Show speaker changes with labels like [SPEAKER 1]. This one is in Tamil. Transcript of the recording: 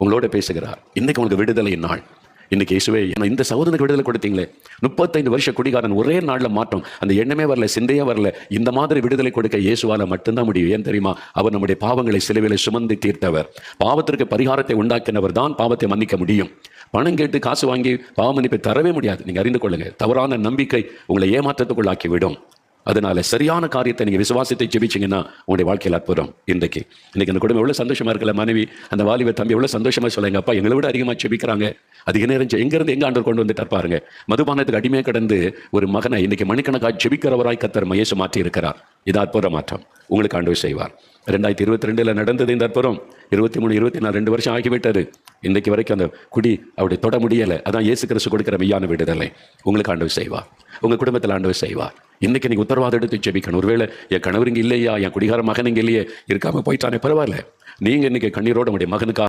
[SPEAKER 1] உங்களோட பேசுகிறார். இன்னைக்கு உங்களுக்கு விடுதலை நாள். இன்னைக்கு இயேசுவே இந்த சகோதரனுக்கு விடுதலை கொடுத்தீங்களே. முப்பத்தைந்து வருஷ குடிகாரன் ஒரே நாளில் மாற்றம். அந்த எண்ணமே வரல சிந்தையே வரல. இந்த மாதிரி விடுதலை கொடுக்க இயேசுவால மட்டும்தான் முடியும். ஏன் தெரியுமா? அவர் நம்முடைய பாவங்களை சிலுவையில் சுமந்து தீர்த்தவர். பாவத்திற்கு பரிகாரத்தை உண்டாக்கினவர் தான் பாவத்தை மன்னிக்க முடியும். பணம் கேட்டு காசு வாங்கி பாவ மன்னிப்பை தரவே முடியாது. நீங்கள் அறிந்து கொள்ளுங்கள் தவறான நம்பிக்கை உங்களை ஏமாற்றத்துக்குள்ளாக்கி விடும் அதனால சரியான காரியத்தை நீங்கள் விசுவாசத்தை ஜெபிச்சிங்கன்னா உங்களுடைய வாழ்க்கையில் அற்புதம். இன்றைக்கு. இன்னைக்கு அந்த குடும்பம் எவ்வளோ சந்தோஷமாக இருக்கல மனைவி அந்த வாலிப தம்பி எவ்வளவு சந்தோஷமாக சொல்லுங்க அப்பா எங்களை விட அதிகமாக ஜெபிக்கிறாங்க. அதிக நேரம் எங்கேருந்து எங்கே ஆண்டவர் கொண்டு வந்துட்டார் பாருங்க. மதுபானத்துக்கு அடிமையாக கடந்து ஒரு மகனை இன்னைக்கு மணிக்கணக்காக ஜெபிக்கிறவராய் கத்தர் மயேசு மாற்றி இருக்கிறார் இது அற்புத மாற்றம். உங்களுக்கு ஆண்டவர் செய்வார். ரெண்டாயிரத்தி இருபத்தி ரெண்டில் நடந்தது இந்த அற்புதம். இருபத்தி மூணு இருபத்தி நாலு ரெண்டு வருஷம் ஆகிவிட்டது. இன்றைக்கு வரைக்கும் அந்த குடி அப்படி தொட முடியலை. அதான் இயேசு கிறிஸ்து கொடுக்குற மெய்யான விடுதலை. உங்களுக்கு ஆண்டவர் செய்வார். உங்கள் குடும்பத்தில் ஆண்டவர் செய்வார். இன்னைக்கு நீங்க உத்தரவாதம் எடுத்து ஜெபிக்கணும். ஒருவேளை என் கணவர் இங்க இல்லையா? என் குடிகார மகன் இங்கே இல்லையே? இருக்காம போயிட்டானே பரவாயில்ல. நீங்க இன்னைக்கு கண்ணீரோட உங்களுடைய மகனுக்காக